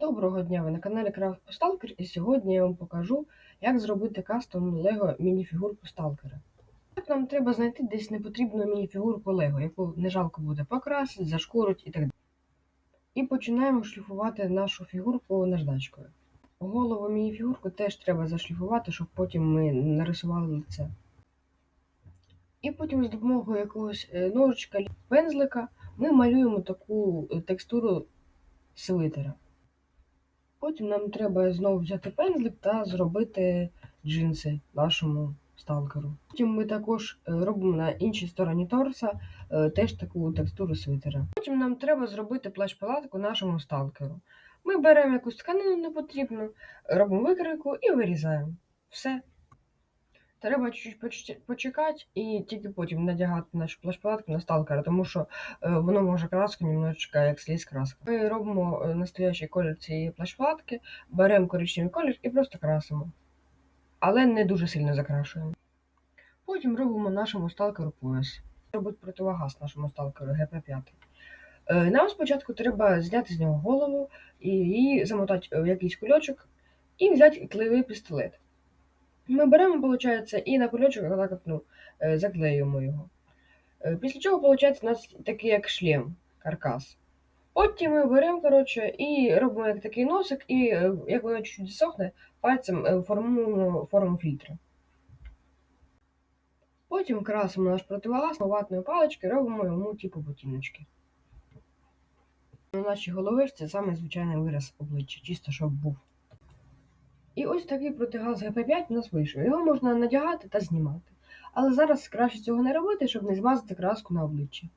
Доброго дня! Ви на каналі Крафт Посталкер і сьогодні я вам покажу, як зробити кастом Лего мініфігурку Сталкера. Так нам треба знайти десь непотрібну мініфігурку Лего, яку не жалко буде покрасити, зашкурить і так далі. І починаємо шліфувати нашу фігурку наждачкою. Голову мініфігурку теж треба зашліфувати, щоб потім ми нарисували лице. І потім з допомогою якогось е, ножичка пензлика ми малюємо таку е, текстуру свитера. Потім нам треба знову взяти пензлик та зробити джинси нашому сталкеру. Потім ми також е, робимо на іншій стороні торса е, теж таку текстуру свитера. Потім нам треба зробити плащ-палатку нашому сталкеру. Ми беремо якусь тканину непотрібну, робимо викройку і вирізаємо. Все. Треба чуть-чуть почекати і тільки потім надягати нашу плащ-палатку на сталкера, тому що е, воно може краску немножечко як сліз краска. Ми робимо е, настоящий колір цієї плащ-палатки, беремо коричневий колір і просто красимо. Але не дуже сильно закрашуємо. Потім робимо нашому сталкеру пояс. Робить противогаз нашому сталкеру ГП5. Е, Нам спочатку треба зняти з нього голову і її замотати в якийсь кульочок і взяти клеєвий пістолет. Ми беремо, виходить, і на кульочок отак от, ну, е, заклеюємо його. Е, Після чого, виходить, у нас такий як шлем, каркас. Потім ми беремо, коротше, і робимо як такий носик, і е, як воно чуть-чуть засохне, пальцем формуємо форму фільтра. Потім красимо наш противогаз ватною паличкою, робимо йому типу ботиночки. На нашій головишці саме звичайний вираз обличчя, чисто щоб був. І ось такий протигаз ГП5 у нас вийшов. Його можна надягати та знімати. Але зараз краще цього не робити, щоб не змазати краску на обличчі.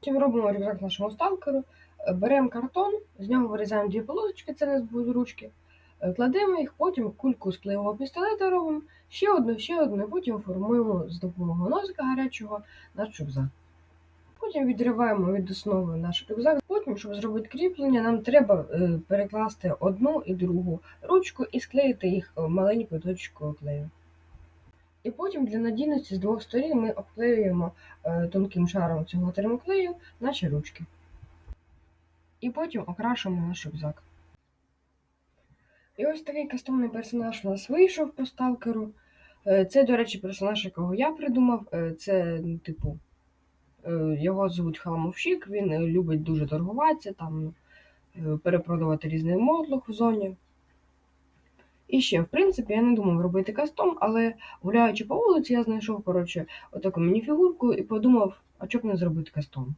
Потім робимо рюкзак нашому сталкеру, беремо картон, з нього вирізаємо дві полосочки, це нас будуть ручки, е, кладемо їх, потім кульку з клеєвого пістолета робимо, ще одну, ще одну, потім формуємо з допомогою носика гарячого наш рюкзак. Потім відриваємо від основи наш рюкзак. Щоб зробити кріплення, нам треба е, перекласти одну і другу ручку і склеїти їх маленькою точкою клею. І потім для надійності з двох сторін ми обклеюємо е, тонким шаром цього термоклею наші ручки. І потім окрашуємо наш рюкзак. І ось такий кастомний персонаж у нас вийшов по сталкеру. Е, Це, до речі, персонаж, якого я придумав. Це, ну, типу, його звуть Халамовщик, він е, любить дуже торгуватися, там, е, перепродавати різний модлух в зоні. І ще, в принципі, я не думав робити кастом, але гуляючи по вулиці, я знайшов, коротше, отаку мініфігурку і подумав, а чоб не зробити кастом.